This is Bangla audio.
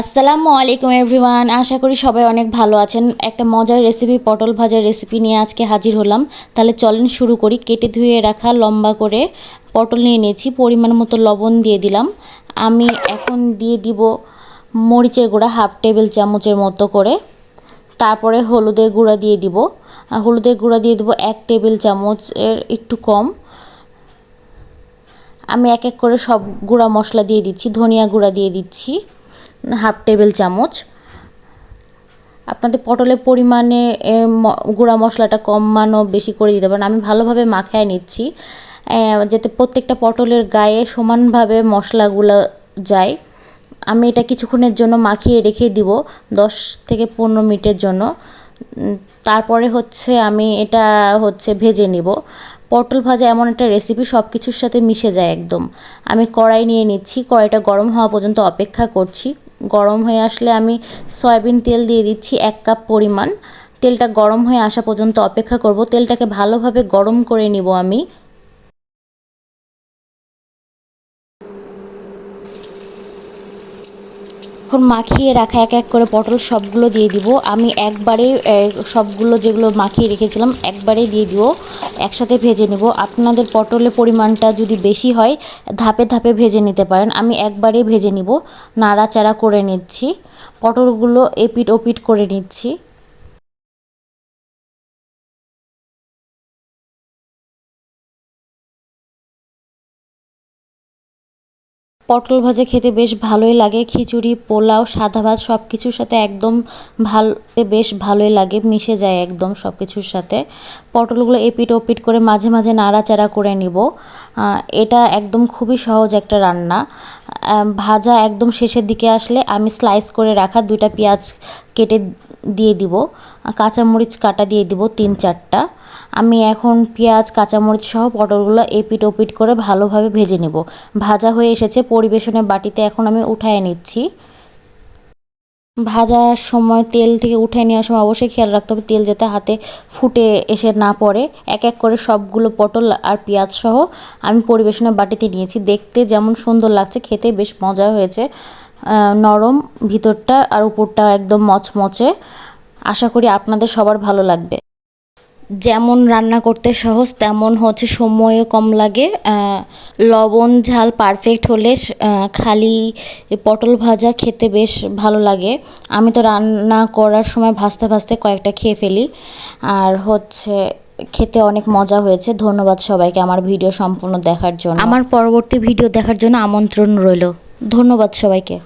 আসসালামু আলাইকুম এভরিওয়ান, আশা করি সবাই অনেক ভালো আছেন। একটা মজার রেসিপি পটল ভাজার রেসিপি নিয়ে আজকে হাজির হলাম। তাহলে চলেন শুরু করি। কেটে ধুয়ে রাখা লম্বা করে পটল নিয়ে নিয়েছি। পরিমাণ মতো লবণ দিয়ে দিলাম। আমি এখন দিয়ে দিব মরিচের গুঁড়া হাফ টেবিল চামচের মতো করে। তারপরে হলুদের গুঁড়া দিয়ে দিব। হলুদের গুঁড়া দিয়ে দিব এক টেবিল চামচের একটু কম। আমি এক এক করে সব গুঁড়া মশলা দিয়ে দিচ্ছি, ধনিয়া গুঁড়া দিয়ে দিচ্ছি। হাফ টেবিল চামচ। আপনাদের পটলের পরিমাণে গুঁড়া মশলাটা কমানো বেশি করে দিতে পারেন। আমি ভালোভাবে মাখায় নিচ্ছি। যাতে প্রত্যেকটা পটলের গায়ে সমানভাবে মশলাগুলো যায়। আমি এটা কিছুক্ষণের জন্য মাখিয়ে রেখে দিব, দশ থেকে পনেরো মিনিটের জন্য। তারপরে হচ্ছে আমি এটা হচ্ছে ভেজে নিব। পটল ভাজা এমন একটা রেসিপি সব কিছুর সাথে মিশে যায় একদম। আমি কড়াই নিয়ে নিচ্ছি, কড়াইটা গরম হওয়া পর্যন্ত অপেক্ষা করছি। গরম হয়ে আসলে আমি সয়াবিন তেল দিয়ে দিচ্ছি এক কাপ পরিমাণ। তেলটা গরম হয়ে আসা পর্যন্ত অপেক্ষা করব। তেলটাকে ভালোভাবে গরম করে নিব আমি। এখন মাখিয়ে রাখা, এক এক করে পটল সবগুলো দিয়ে দিব। আমি একবারে সবগুলো যেগুলো মাখিয়ে রেখেছিলাম একবারে দিয়ে দিব। একসাথে ভেজে নেব। আপনাদের পটলের পরিমাণটা যদি বেশি হয়, ধাপে ধাপে ভেজে নিতে পারেন। আমি একবারে ভেজে নিব। নাড়াচাড়া করে নিচ্ছি। পটলগুলো এপিট ওপিট করে নিচ্ছি। পটল ভাজা খেতে বেশ ভালোই লাগে, খিচুড়ি, পোলাও, সাদা ভাত সব কিছুর সাথে একদম ভালো, বেশ ভালোই লাগে, মিশে যায় একদম সব কিছুর সাথে। পটলগুলো এপিট ওপিট করে মাঝে মাঝে নাড়াচাড়া করে নিব। এটা একদম খুবই সহজ একটা রান্না। ভাজা একদম শেষের দিকে আসলে আমি স্লাইস করে রাখা দুইটা পেঁয়াজ কেটে দিয়ে দিব। কাঁচামরিচ কাটা দিয়ে দিব তিন চারটা। আমি এখন পেঁয়াজ, কাঁচামরিচ সহ পটলগুলো এপিট ওপিট করে ভালোভাবে ভেজে নেব। ভাজা হয়ে এসেছে পরিবেশনের বাটিতে এখন আমি উঠায় নিচ্ছি। ভাজার সময় তেল থেকে উঠে নেওয়ার সময় অবশ্যই খেয়াল রাখতে হবে, তেল যাতে হাতে ফুটে এসে না পড়ে। এক এক করে সবগুলো পটল আর পেঁয়াজ সহ আমি পরিবেশনের বাটিতে নিয়েছি। দেখতে যেমন সুন্দর লাগছে, খেতে বেশ মজা হয়েছে। নরম ভিতরটা আর উপরটা একদম মচমচে। আশা করি আপনাদের সবার ভালো লাগবে। যেমন রান্না করতে সহজ, তেমন হচ্ছে সময়ও কম লাগে। লবণ, ঝাল পারফেক্ট হলে খালি পটল ভাজা খেতে বেশ ভালো লাগে। আমি তো রান্না করার সময় ভাজতে ভাজতে কয়েকটা খেয়ে ফেলি। আর হচ্ছে খেতে অনেক মজা হয়েছে। ধন্যবাদ সবাইকে আমার ভিডিও সম্পূর্ণ দেখার জন্য। আমার পরবর্তী ভিডিও দেখার জন্য আমন্ত্রণ রইল। ধন্যবাদ সবাইকে।